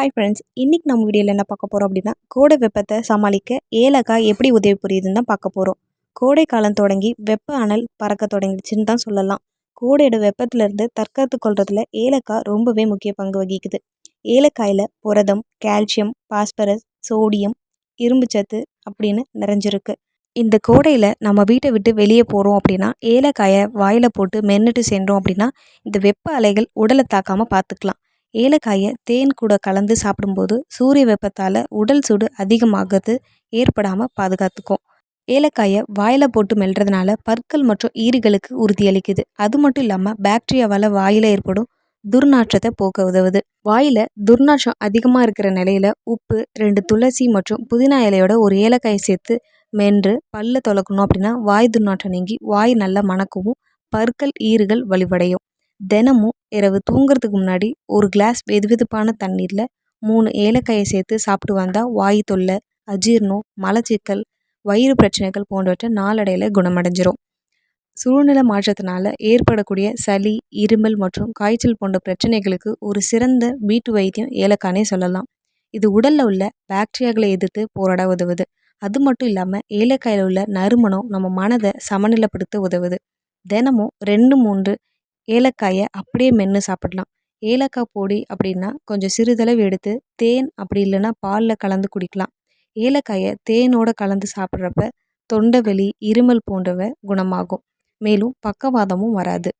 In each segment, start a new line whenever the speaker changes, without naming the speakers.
Hi friends இன்றைக்கி நம்ம வீடியோவில் என்ன பார்க்க போகிறோம் அப்படின்னா கோடை வெப்பத்தை சமாளிக்க ஏலக்காய் எப்படி உதவி புரியுதுன்னு தான் பார்க்க போகிறோம் கோடை காலம் தொடங்கி வெப்ப அனல் பறக்க தொடங்கிடுச்சுன்னு தான் சொல்லலாம். கோடையோட வெப்பத்திலேருந்து தற்காத்து கொள்றதுல ஏலக்காய் ரொம்பவே முக்கிய பங்கு வகிக்குது. ஏலக்காயில் புரதம் கால்சியம் பாஸ்பரஸ் சோடியம் இரும்புச்சத்து அப்படின்னு நிறைஞ்சிருக்கு. இந்த கோடையில் நம்ம வீட்டை விட்டு வெளியே போகிறோம் அப்படின்னா ஏலக்காயை வாயில் போட்டு மென்னுட்டு சென்றோம் அப்படின்னா இந்த வெப்ப அலைகள் உடலை தாக்காமல் பார்த்துக்கலாம். ஏலக்காயை தேன் கூட கலந்து சாப்பிடும்போது சூரிய வெப்பத்தால் உடல் சூடு அதிகமாகிறது ஏற்படாமல் பாதுகாத்துக்கும். ஏலக்காயை வாயில் போட்டு மெல்றதுனால பற்கள் மற்றும் ஈறுகளுக்கு உறுதியளிக்குது. அது மட்டும் இல்லாமல் பாக்டீரியாவால் வாயில் ஏற்படும் துர்நாற்றத்தை போக்க உதவுது. வாயில் துர்நாற்றம் அதிகமாக இருக்கிற நிலையில உப்பு ரெண்டு துளசி மற்றும் புதினா இலையோட ஒரு ஏலக்காயை சேர்த்து மென்று பல்ல தொலக்கணும் அப்படின்னா வாய் துர்நாற்றம் நீங்கி வாய் நல்லா மணக்கவும் பற்கள் ஈறுகள் வலிவடையும். தினமும் இரவு தூங்குறதுக்கு முன்னாடி ஒரு கிளாஸ் வெதுவெதுப்பான தண்ணீரில் மூணு ஏலக்காயை சேர்த்து சாப்பிட்டு வந்தால் வாய் தொல்லை அஜீர்ணம் மலச்சிக்கல் வயிறு பிரச்சனைகள் போன்றவற்றை நாளடையில் குணமடைஞ்சிரும். சூழ்நிலை மாற்றத்தினால ஏற்படக்கூடிய சளி இருமல் மற்றும் காய்ச்சல் போன்ற பிரச்சனைகளுக்கு ஒரு சிறந்த வீட்டு வைத்தியம் ஏலக்கானே சொல்லலாம். இது உடலில் உள்ள பாக்டீரியாக்களை எதிர்த்து போராட உதவுது. அது மட்டும் இல்லாமல் ஏலக்காயில் உள்ள நறுமணம் நம்ம மனதை சமநிலைப்படுத்த உதவுது. தினமும் ரெண்டு மூன்று ஏலக்காயை அப்படியே மென்று சாப்பிடலாம். ஏலக்காய் பொடி அப்படின்னா கொஞ்சம் சிறிதளவு எடுத்து தேன் அப்படி இல்லைன்னா பாலில் கலந்து குடிக்கலாம். ஏலக்காயை தேனோட கலந்து சாப்பிட்றப்ப தொண்டை வலி இருமல் போன்றவை குணமாகும். மேலும் பக்கவாதமும் வராது.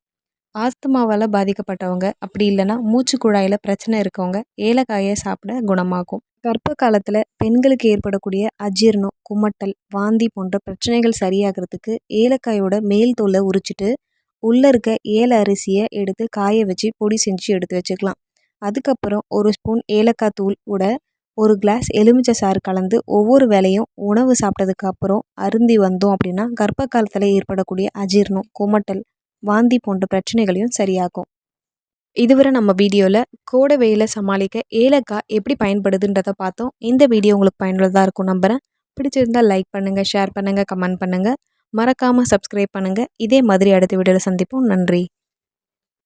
ஆஸ்துமாவால் பாதிக்கப்பட்டவங்க அப்படி இல்லைன்னா மூச்சு குழாயில் பிரச்சனை இருக்கவங்க ஏலக்காயை சாப்பிட குணமாகும். கர்ப்ப காலத்தில் பெண்களுக்கு ஏற்படக்கூடிய அஜீர்ணம் குமட்டல் வாந்தி போன்ற பிரச்சனைகள் சரியாகிறதுக்கு ஏலக்காயோட மேல் தோலை உரிச்சிட்டு உள்ளே இருக்க ஏல அரிசியை எடுத்து காய வச்சு பொடி செஞ்சு எடுத்து வச்சுக்கலாம். அதுக்கப்புறம் ஒரு ஸ்பூன் ஏலக்காய் தூள் கூட ஒரு கிளாஸ் எலுமிச்சை சாறு கலந்து ஒவ்வொரு வேலையும் உணவு சாப்பிட்டதுக்கு அப்புறம் அருந்தி வந்தோம் அப்படின்னா கர்ப்ப காலத்தில் ஏற்படக்கூடிய அஜீர்ணம் குமட்டல் வாந்தி போன்ற பிரச்சனைகளையும் சரியாகும். இதுவரை நம்ம வீடியோவில் கோடை வெயிலை சமாளிக்க ஏலக்காய் எப்படி பயன்படுதுன்றதை பார்த்தோம். இந்த வீடியோ உங்களுக்கு பயனுள்ளதாக இருக்கும் நம்புகிறேன் பிடிச்சிருந்தால் லைக் பண்ணுங்கள் ஷேர் பண்ணுங்கள் கமெண்ட் பண்ணுங்கள் மறக்காமல் சப்ஸ்கிரைப் பண்ணுங்கள் இதே மாதிரி அடுத்த வீடியோவில் சந்திப்போம். நன்றி.